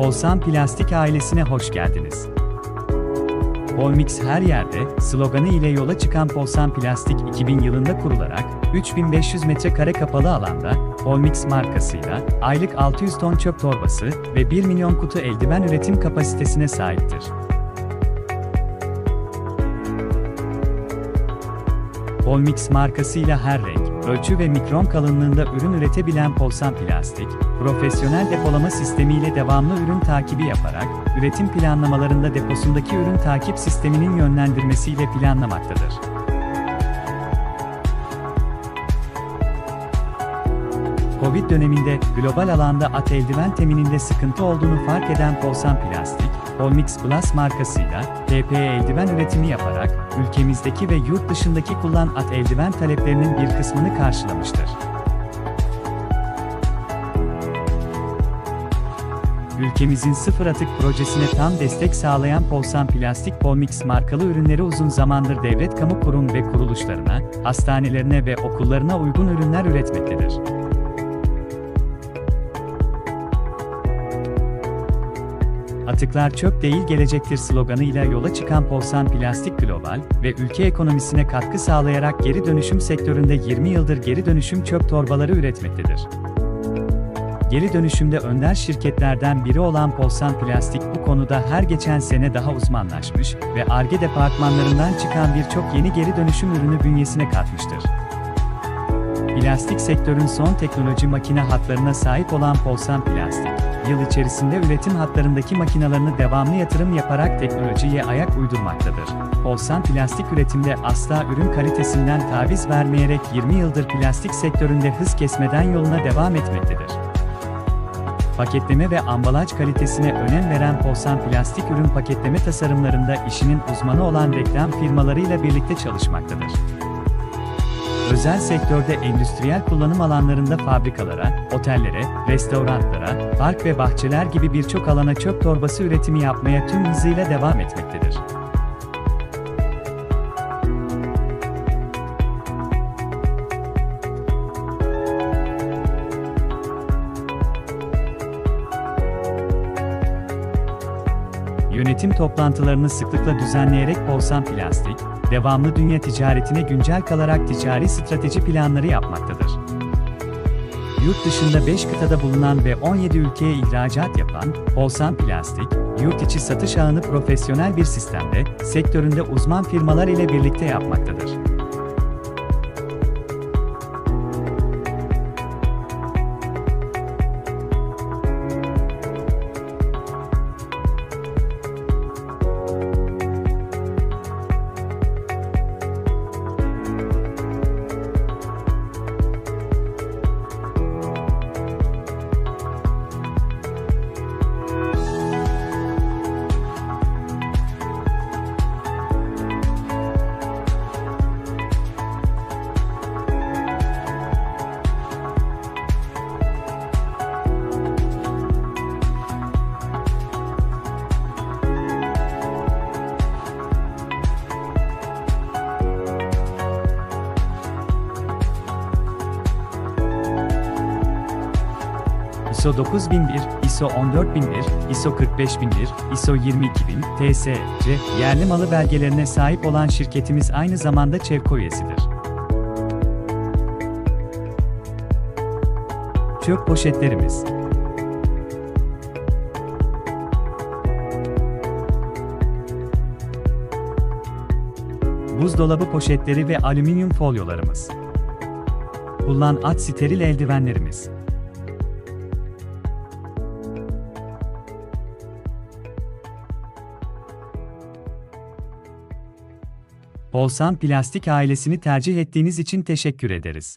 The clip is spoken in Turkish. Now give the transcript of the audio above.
Polsan Plastik ailesine hoş geldiniz. Polmix her yerde sloganı ile yola çıkan Polsan Plastik 2000 yılında kurularak 3500 metrekare kapalı alanda Polmix markasıyla aylık 600 ton çöp torbası ve 1 milyon kutu eldiven üretim kapasitesine sahiptir. Polmix markasıyla her renk, ölçü ve mikron kalınlığında ürün üretebilen Polsan Plastik, profesyonel depolama sistemiyle devamlı ürün takibi yaparak, üretim planlamalarında deposundaki ürün takip sisteminin yönlendirmesiyle planlamaktadır. Covid döneminde global alanda at eldiven temininde sıkıntı olduğunu fark eden Polsan Plastik, Polmix Plus markasıyla TPE eldiven üretimi yaparak ülkemizdeki ve yurt dışındaki kullan at eldiven taleplerinin bir kısmını karşılamıştır. Ülkemizin sıfır atık projesine tam destek sağlayan Polsan Plastik Polmix markalı ürünleri uzun zamandır devlet kamu kurum ve kuruluşlarına, hastanelerine ve okullarına uygun ürünler üretmektedir. Atıklar çöp değil gelecektir sloganıyla yola çıkan Polsan Plastik Global ve ülke ekonomisine katkı sağlayarak geri dönüşüm sektöründe 20 yıldır geri dönüşüm çöp torbaları üretmektedir. Geri dönüşümde önder şirketlerden biri olan Polsan Plastik bu konuda her geçen sene daha uzmanlaşmış ve ARGE departmanlarından çıkan birçok yeni geri dönüşüm ürünü bünyesine katmıştır. Plastik sektörün son teknoloji makine hatlarına sahip olan Polsan Plastik, yıl içerisinde üretim hatlarındaki makinalarını devamlı yatırım yaparak teknolojiye ayak uydurmaktadır. Polsan Plastik üretimde asla ürün kalitesinden taviz vermeyerek 20 yıldır plastik sektöründe hız kesmeden yoluna devam etmektedir. Paketleme ve ambalaj kalitesine önem veren Polsan Plastik ürün paketleme tasarımlarında işinin uzmanı olan reklam firmalarıyla birlikte çalışmaktadır. Özel sektörde endüstriyel kullanım alanlarında fabrikalara, otellere, restoranlara, park ve bahçeler gibi birçok alana çöp torbası üretimi yapmaya tüm hızıyla devam etmektedir. Yönetim toplantılarını sıklıkla düzenleyerek Polsan Plastik, devamlı dünya ticaretine güncel kalarak ticari strateji planları yapmaktadır. Yurt dışında 5 kıtada bulunan ve 17 ülkeye ihracat yapan Polsan Plastik, yurt içi satış ağını profesyonel bir sistemde, sektöründe uzman firmalar ile birlikte yapmaktadır. ISO 9001, ISO 14001, ISO 45001, ISO 22000, TSC, yerli malı belgelerine sahip olan şirketimiz aynı zamanda Çevko üyesidir. Çöp poşetlerimiz Buzdolabı poşetleri ve alüminyum folyolarımız. Kullan at steril eldivenlerimiz. Polsan Plastik ailesini tercih ettiğiniz için teşekkür ederiz.